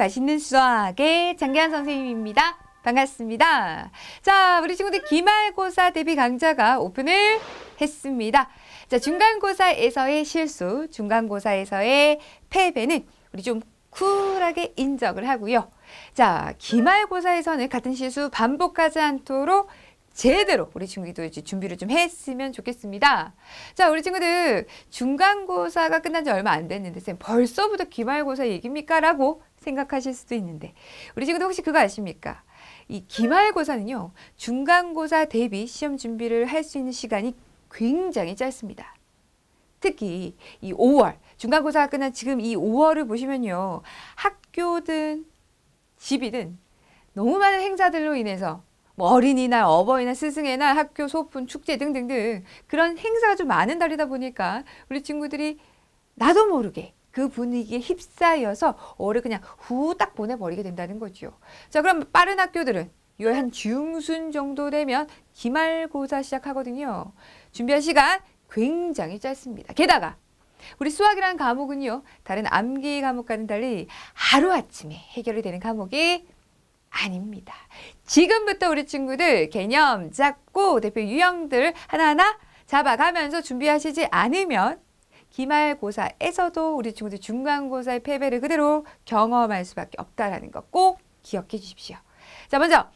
맛있는 수학의 장기한 선생님입니다. 반갑습니다. 자, 우리 친구들 기말고사 대비 강좌가 오픈을 했습니다. 자, 중간고사에서의 실수, 중간고사에서의 패배는 우리 좀 쿨하게 인정을 하고요. 자, 기말고사에서는 같은 실수 반복하지 않도록 제대로 우리 친구들도 이제 준비를 좀 했으면 좋겠습니다. 자, 우리 친구들 중간고사가 끝난 지 얼마 안 됐는데 쌤 벌써부터 기말고사 얘기입니까? 라고 생각하실 수도 있는데 우리 친구들 혹시 그거 아십니까? 이 기말고사는요. 중간고사 대비 시험 준비를 할 수 있는 시간이 굉장히 짧습니다. 특히 이 5월 중간고사가 끝난 지금 이 5월을 보시면요. 학교든 집이든 너무 많은 행사들로 인해서 뭐 어린이날, 어버이날, 스승의 날, 학교 소풍, 축제 등등등 그런 행사가 좀 많은 달이다 보니까 우리 친구들이 나도 모르게 그 분위기에 휩싸여서 올해 그냥 후딱 보내버리게 된다는 거죠. 자, 그럼 빠른 학교들은 6월 한 중순 정도 되면 기말고사 시작하거든요. 준비할 시간 굉장히 짧습니다. 게다가 우리 수학이라는 과목은요. 다른 암기 과목과는 달리 하루아침에 해결이 되는 과목이 아닙니다. 지금부터 우리 친구들 개념 잡고 대표 유형들 하나하나 잡아가면서 준비하시지 않으면 기말고사에서도 우리 친구들 중간고사의 패배를 그대로 경험할 수밖에 없다라는 거꼭 기억해 주십시오. 자, 먼저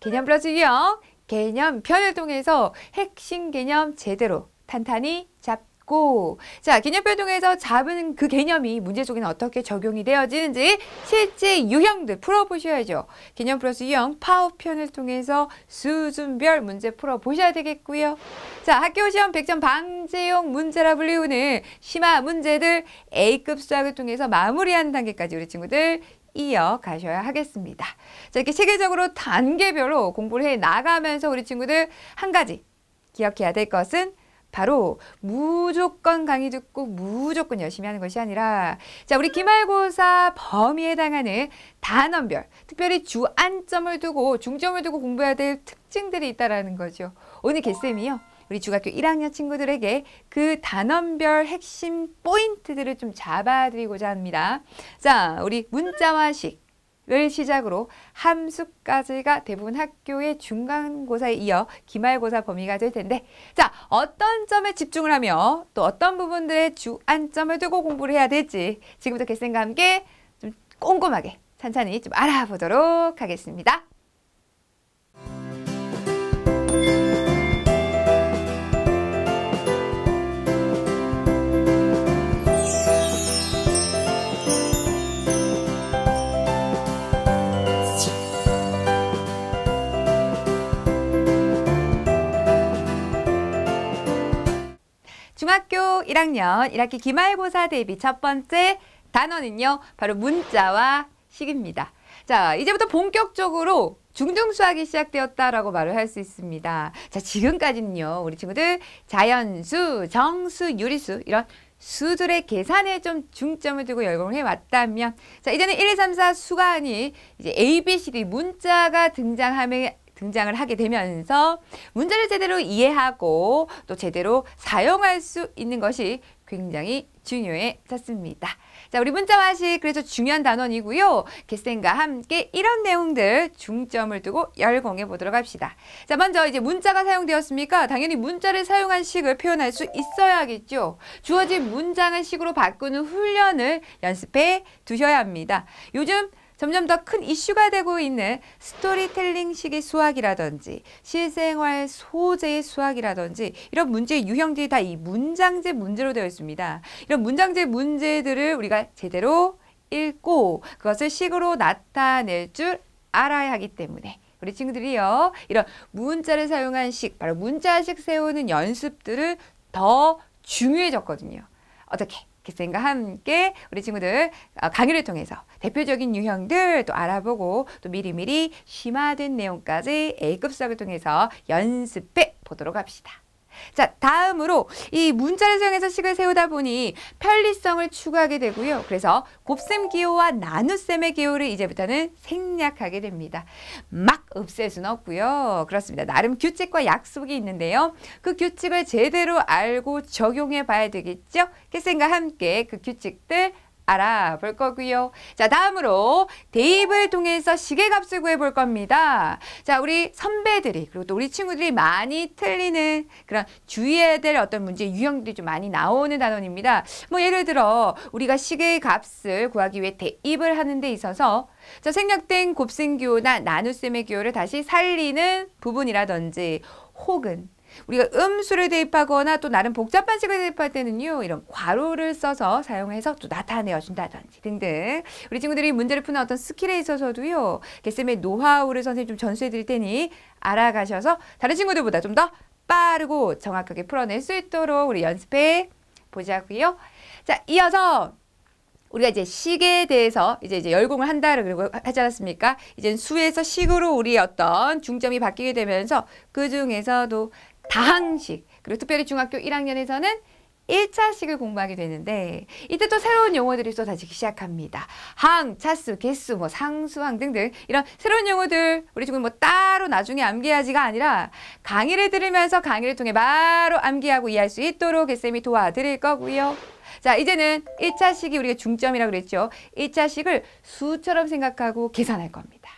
개념 플러스 유형, 개념 편을 통해서 핵심 개념 제대로 탄탄히 잡 있고 자 개념표 통해서 잡은 그 개념이 문제 속에는 어떻게 적용이 되어지는지 실제 유형들 풀어보셔야죠. 개념 플러스 유형 파워편을 통해서 수준별 문제 풀어보셔야 되겠고요. 자 학교 시험 100점 방제용 문제라 불리우는 심화 문제들 A급 수학을 통해서 마무리하는 단계까지 우리 친구들 이어가셔야 하겠습니다. 자, 이렇게 체계적으로 단계별로 공부를 해 나가면서 우리 친구들 한 가지 기억해야 될 것은 바로 무조건 강의 듣고 무조건 열심히 하는 것이 아니라 자 우리 기말고사 범위에 해당하는 단원별 특별히 주안점을 두고 중점을 두고 공부해야 될 특징들이 있다라는 거죠. 오늘 개쌤이요. 우리 중학교 1학년 친구들에게 그 단원별 핵심 포인트들을 좀 잡아드리고자 합니다. 자, 우리 문자화식 을 시작으로 함수까지가 대부분 학교의 중간고사에 이어 기말고사 범위가 될 텐데 자 어떤 점에 집중을 하며 또 어떤 부분들에 주안점을 두고 공부를 해야 될지 지금부터 개쌤과 함께 좀 꼼꼼하게 천천히 좀 알아보도록 하겠습니다. 중학교 1학년 1학기 기말고사 대비 첫 번째 단원은요. 바로 문자와 식입니다. 자, 이제부터 본격적으로 중등 수학이 시작되었다라고 말을 할 수 있습니다. 자, 지금까지는요. 우리 친구들 자연수, 정수, 유리수 이런 수들의 계산에 좀 중점을 두고 열공을 해왔다면 자, 이제는 1, 2, 3, 4 수가 아닌 이제 A, B, C, D 문자가 등장하면 등장을 하게 되면서 문제를 제대로 이해하고 또 제대로 사용할 수 있는 것이 굉장히 중요해졌습니다. 자, 우리 문자화식 그래서 중요한 단원이고요. 개쌤과 함께 이런 내용들 중점을 두고 열공해 보도록 합시다. 자, 먼저 이제 문자가 사용되었습니까? 당연히 문자를 사용한 식을 표현할 수 있어야겠죠. 주어진 문장을 식으로 바꾸는 훈련을 연습해 두셔야 합니다. 요즘 점점 더 큰 이슈가 되고 있는 스토리텔링식의 수학이라든지 실생활 소재의 수학이라든지 이런 문제의 유형들이 다 이 문장제 문제로 되어 있습니다. 이런 문장제 문제들을 우리가 제대로 읽고 그것을 식으로 나타낼 줄 알아야 하기 때문에 우리 친구들이요. 이런 문자를 사용한 식, 바로 문자식 세우는 연습들을 더 중요해졌거든요. 어떻게? 기쌤과 함께 우리 친구들 어, 강의를 통해서 대표적인 유형들 또 알아보고 또 미리미리 심화된 내용까지 A급 수학을 통해서 연습해 보도록 합시다. 자, 다음으로 이 문자를 사용해서 식을 세우다 보니 편리성을 추구하게 되고요. 그래서 곱셈 기호와 나눗셈의 기호를 이제부터는 생략하게 됩니다. 막 없앨 수는 없고요. 그렇습니다. 나름 규칙과 약속이 있는데요. 그 규칙을 제대로 알고 적용해 봐야 되겠죠. 캐쌤과 함께 그 규칙들 알아볼 거고요. 자, 다음으로 대입을 통해서 시계값을 구해볼 겁니다. 자, 우리 선배들이 그리고 또 우리 친구들이 많이 틀리는 그런 주의해야 될 어떤 문제 유형들이 좀 많이 나오는 단원입니다. 뭐 예를 들어 우리가 시계값을 구하기 위해 대입을 하는 데 있어서 자, 생략된 곱셈 기호나 나눗셈의 기호를 다시 살리는 부분이라든지 혹은 우리가 음수를 대입하거나 또 나름 복잡한 식을 대입할 때는요 이런 괄호를 써서 사용해서 또 나타내어 준다든지 등등. 우리 친구들이 문제를 푸는 어떤 스킬에 있어서도요 개쌤의 노하우를 선생님 좀 전수해 드릴 테니 알아가셔서 다른 친구들보다 좀 더 빠르고 정확하게 풀어낼 수 있도록 우리 연습해 보자고요. 자 이어서 우리가 이제 식에 대해서 이제 이제 열공을 한다 그리고 하지 않았습니까? 이제 수에서 식으로 우리 어떤 중점이 바뀌게 되면서 그 중에서도 다항식 그리고 특별히 중학교 1학년에서는 1차식을 공부하게 되는데 이때 또 새로운 용어들이 쏟아지기 시작합니다. 항, 차수, 개수, 뭐 상수항 등등 이런 새로운 용어들 우리 지금 뭐 따로 나중에 암기하지가 아니라 강의를 들으면서 강의를 통해 바로 암기하고 이해할 수 있도록 쌤이 도와드릴 거고요. 자 이제는 1차 식이 우리가 중점이라고 그랬죠. 1차 식을 수처럼 생각하고 계산할 겁니다.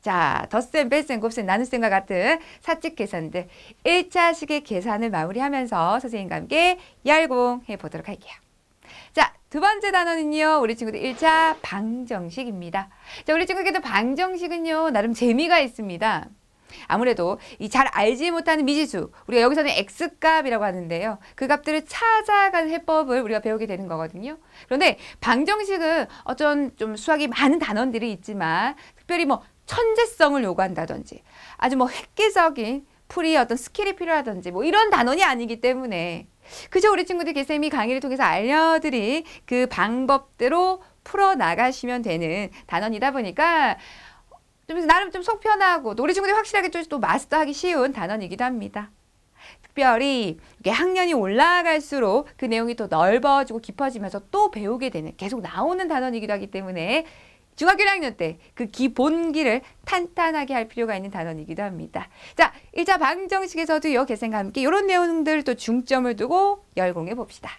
자, 덧셈, 뺄셈, 곱셈, 나눗셈과 같은 사칙 계산들 1차 식의 계산을 마무리하면서 선생님과 함께 열공해 보도록 할게요. 자, 두 번째 단어는요. 우리 친구들 1차 방정식입니다. 자, 우리 친구들도 방정식은요. 나름 재미가 있습니다. 아무래도 이 잘 알지 못하는 미지수 우리가 여기서는 x값이라고 하는데요. 그 값들을 찾아가는 해법을 우리가 배우게 되는 거거든요. 그런데 방정식은 어쩐 좀 수학이 많은 단원들이 있지만 특별히 뭐 천재성을 요구한다든지 아주 뭐 획기적인 풀이 어떤 스킬이 필요하든지 뭐 이런 단원이 아니기 때문에 그저 우리 친구들 개쌤이 강의를 통해서 알려드린 그 방법대로 풀어나가시면 되는 단원이다 보니까 좀 나름 좀 속 편하고 우리 친구들이 확실하게 또 마스터하기 쉬운 단원이기도 합니다. 특별히 이게 학년이 올라갈수록 그 내용이 더 넓어지고 깊어지면서 또 배우게 되는 계속 나오는 단원이기도 하기 때문에 중학교 1학년 때 그 기본기를 탄탄하게 할 필요가 있는 단원이기도 합니다. 자, 1차 방정식에서도 요, 개생과 함께 이런 내용들 또 중점을 두고 열공해 봅시다.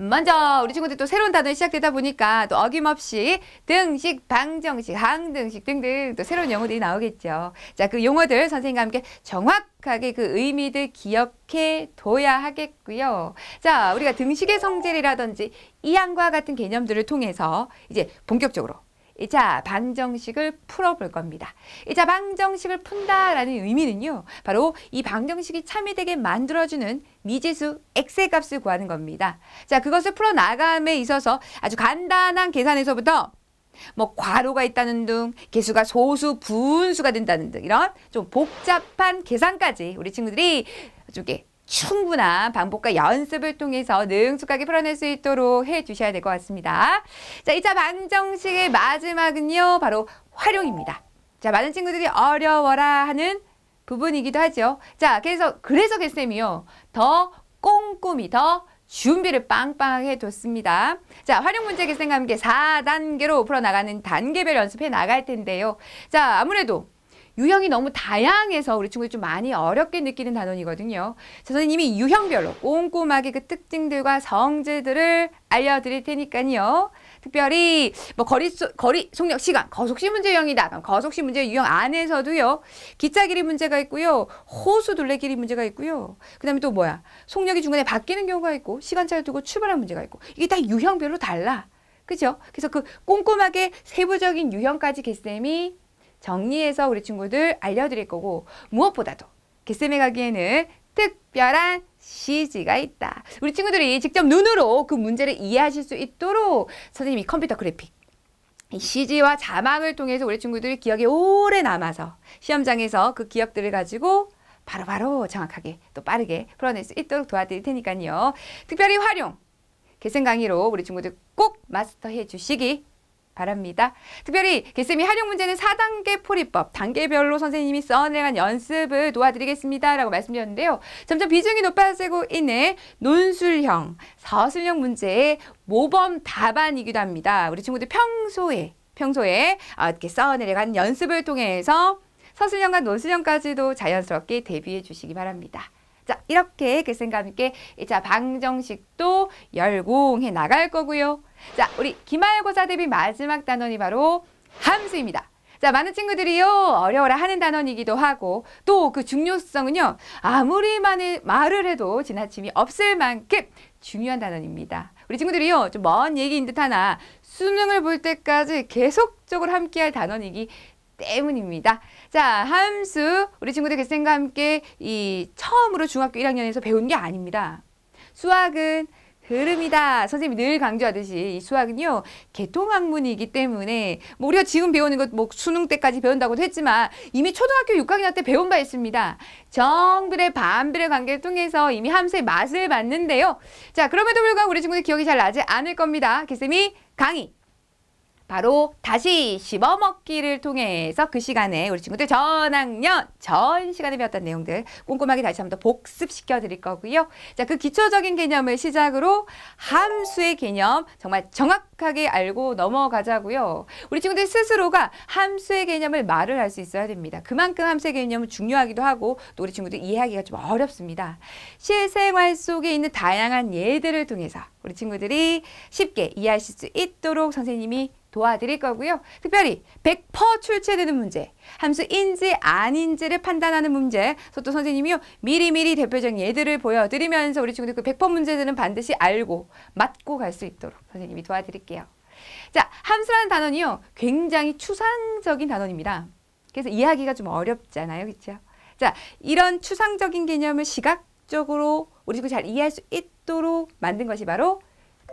먼저 우리 친구들 또 새로운 단어이 시작되다 보니까 또 어김없이 등식, 방정식, 항등식 등등 또 새로운 용어들이 나오겠죠. 자, 그 용어들 선생님과 함께 정확하게 그 의미들 기억해 둬야 하겠고요. 자, 우리가 등식의 성질이라든지 이항과 같은 개념들을 통해서 이제 본격적으로 1차 방정식을 풀어볼 겁니다. 1차 방정식을 푼다라는 의미는요. 바로 이 방정식이 참여되게 만들어주는 미지수 x의 값을 구하는 겁니다. 자, 그것을 풀어나감에 있어서 아주 간단한 계산에서부터 뭐 괄호가 있다는 등 개수가 소수 분수가 된다는 등 이런 좀 복잡한 계산까지 우리 친구들이 좀 이렇게 충분한 반복과 연습을 통해서 능숙하게 풀어낼 수 있도록 해 주셔야 될 것 같습니다. 자, 2차 방정식의 마지막은요. 바로 활용입니다. 자, 많은 친구들이 어려워라 하는 부분이기도 하죠. 자, 그래서 그래서 개쌤이요. 더 꼼꼼히 더 준비를 빵빵하게 뒀습니다. 자, 활용 문제 개쌤과 함께 4단계로 풀어나가는 단계별 연습해 나갈 텐데요. 자, 아무래도 유형이 너무 다양해서 우리 친구들이 좀 많이 어렵게 느끼는 단원이거든요. 자, 선생님이 유형별로 꼼꼼하게 그 특징들과 성질들을 알려드릴 테니까요. 특별히 뭐 거리 소, 거리 속력 시간 거속시 문제 유형이다. 거속시 문제 유형 안에서도요. 기차 길이 문제가 있고요. 호수 둘레 길이 문제가 있고요. 그 다음에 또 뭐야? 속력이 중간에 바뀌는 경우가 있고 시간차를 두고 출발한 문제가 있고 이게 다 유형별로 달라. 그죠? 그래서 그 꼼꼼하게 세부적인 유형까지 개쌤이 정리해서 우리 친구들 알려드릴 거고 무엇보다도 개쌤에 가기에는 특별한 CG가 있다. 우리 친구들이 직접 눈으로 그 문제를 이해하실 수 있도록 선생님이 컴퓨터 그래픽 이 CG와 자막을 통해서 우리 친구들이 기억에 오래 남아서 시험장에서 그 기억들을 가지고 바로바로 바로 정확하게 또 빠르게 풀어낼 수 있도록 도와드릴 테니까요. 특별히 활용, 개생 강의로 우리 친구들 꼭 마스터해 주시기 바랍니다. 특별히 개쌤이 활용 문제는 4단계 풀이법, 단계별로 선생님이 써내간 연습을 도와드리겠습니다. 라고 말씀드렸는데요. 점점 비중이 높아지고 있는 논술형, 서술형 문제의 모범 답안이기도 합니다. 우리 친구들 평소에, 평소에 이렇게 써내려간 연습을 통해서 서술형과 논술형까지도 자연스럽게 대비해 주시기 바랍니다. 자, 이렇게 개쌤과 함께 자 방정식도 열공해 나갈 거고요. 자, 우리 기말고사 대비 마지막 단원이 바로 함수입니다. 자, 많은 친구들이요, 어려워라 하는 단원이기도 하고, 또 그 중요성은요, 아무리 많이 말을 해도 지나침이 없을 만큼 중요한 단원입니다. 우리 친구들이요, 좀 먼 얘기인 듯 하나, 수능을 볼 때까지 계속적으로 함께 할 단원이기 때문입니다. 자, 함수, 우리 친구들 개쌤과 함께 이 처음으로 중학교 1학년에서 배운 게 아닙니다. 수학은 흐름이다. 선생님이 늘 강조하듯이 이 수학은요, 개통학문이기 때문에, 뭐 우리가 지금 배우는 것, 뭐 수능 때까지 배운다고도 했지만, 이미 초등학교 6학년 때 배운 바 있습니다. 정비례, 반비례 관계를 통해서 이미 함수의 맛을 봤는데요. 자, 그럼에도 불구하고 우리 친구들 기억이 잘 나지 않을 겁니다. 개쌤이 강의, 바로 다시 씹어먹기를 통해서 그 시간에 우리 친구들 전학년 전 시간에 배웠던 내용들 꼼꼼하게 다시 한번 더 복습시켜 드릴 거고요. 자, 그 기초적인 개념을 시작으로 함수의 개념 정말 정확하게 알고 넘어가자고요. 우리 친구들 스스로가 함수의 개념을 말을 할 수 있어야 됩니다. 그만큼 함수의 개념은 중요하기도 하고 또 우리 친구들 이해하기가 좀 어렵습니다. 실생활 속에 있는 다양한 예들을 통해서 우리 친구들이 쉽게 이해하실 수 있도록 선생님이 도와드릴 거고요. 특별히 100% 출제되는 문제, 함수인지 아닌지를 판단하는 문제, 또 선생님이요 미리미리 대표적인 예들을 보여드리면서 우리 친구들 그 100% 문제들은 반드시 알고 맞고 갈 수 있도록 선생님이 도와드릴게요. 자, 함수라는 단어는요 굉장히 추상적인 단어입니다. 그래서 이해하기가 좀 어렵잖아요, 그렇죠? 자, 이런 추상적인 개념을 시각적으로 우리 친구 잘 이해할 수 있도록 만든 것이 바로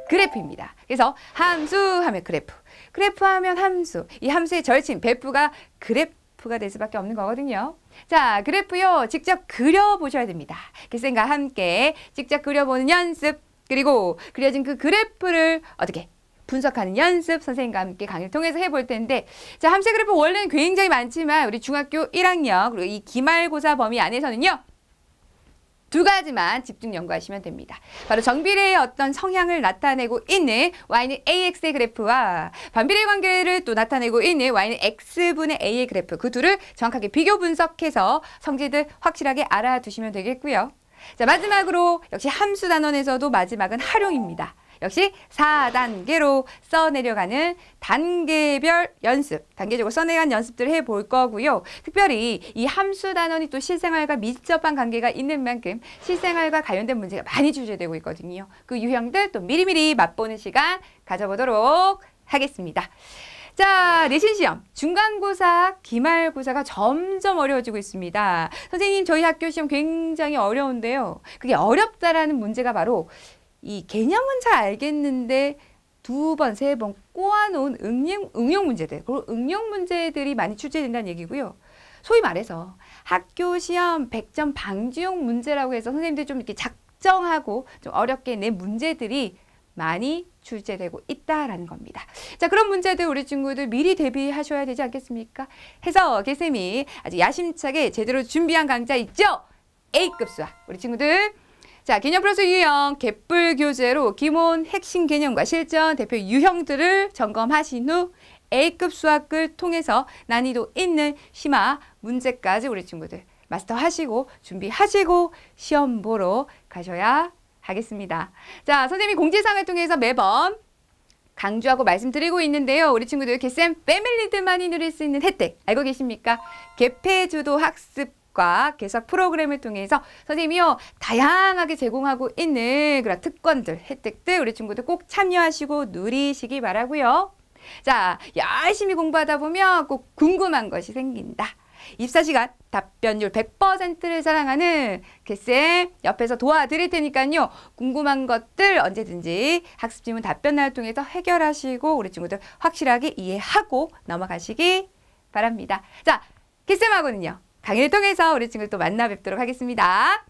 그래프입니다. 그래서 함수 하면 그래프, 그래프 하면 함수. 이 함수의 절친, 배프가 그래프가 될 수밖에 없는 거거든요. 자, 그래프요. 직접 그려보셔야 됩니다. 글쌤과 함께 직접 그려보는 연습, 그리고 그려진 그 그래프를 어떻게 분석하는 연습 선생님과 함께 강의를 통해서 해볼 텐데 자 함수 그래프 원래는 굉장히 많지만 우리 중학교 1학년 그리고 이 기말고사 범위 안에서는요 두 가지만 집중 연구하시면 됩니다. 바로 정비례의 어떤 성향을 나타내고 있는 y는 ax의 그래프와 반비례 관계를 또 나타내고 있는 y는 x분의 a의 그래프 그 둘을 정확하게 비교 분석해서 성질들 확실하게 알아두시면 되겠고요. 자 마지막으로 역시 함수 단원에서도 마지막은 활용입니다. 역시 4단계로 써내려가는 단계별 연습, 단계적으로 써내간 연습들을 해볼 거고요. 특별히 이 함수 단원이 또 실생활과 밀접한 관계가 있는 만큼 실생활과 관련된 문제가 많이 출제되고 있거든요. 그 유형들 또 미리미리 맛보는 시간 가져보도록 하겠습니다. 자, 내신 시험, 중간고사, 기말고사가 점점 어려워지고 있습니다. 선생님, 저희 학교 시험 굉장히 어려운데요. 그게 어렵다라는 문제가 바로 이 개념은 잘 알겠는데 두 번, 세 번 꼬아놓은 응용, 응용 문제들, 그리고 응용 문제들이 많이 출제된다는 얘기고요. 소위 말해서 학교 시험 100점 방지용 문제라고 해서 선생님들 좀 이렇게 작정하고 좀 어렵게 낸 문제들이 많이 출제되고 있다라는 겁니다. 자, 그런 문제들 우리 친구들 미리 대비하셔야 되지 않겠습니까? 해서 개쌤이 아주 야심차게 제대로 준비한 강좌 있죠? A급 수학. 우리 친구들 자, 개념 플러스 유형, 개뿔 교재로 기본 핵심 개념과 실전 대표 유형들을 점검하신 후 A급 수학을 통해서 난이도 있는 심화 문제까지 우리 친구들 마스터하시고 준비하시고 시험 보러 가셔야 하겠습니다. 자, 선생님이 공지사항을 통해서 매번 강조하고 말씀드리고 있는데요. 우리 친구들 개쌤 패밀리들만이 누릴 수 있는 혜택 알고 계십니까? 개폐주도 학습 과 개석 프로그램을 통해서 선생님이요 다양하게 제공하고 있는 그런 특권들 혜택들 우리 친구들 꼭 참여하시고 누리시기 바라고요. 자 열심히 공부하다 보면 꼭 궁금한 것이 생긴다. 입사 시간 답변율 100%를 자랑하는 개쌤 옆에서 도와드릴 테니까요. 궁금한 것들 언제든지 학습 질문 답변을 통해서 해결하시고 우리 친구들 확실하게 이해하고 넘어가시기 바랍니다. 자, 개쌤하고는요. 강의를 통해서 우리 친구들 또 만나 뵙도록 하겠습니다.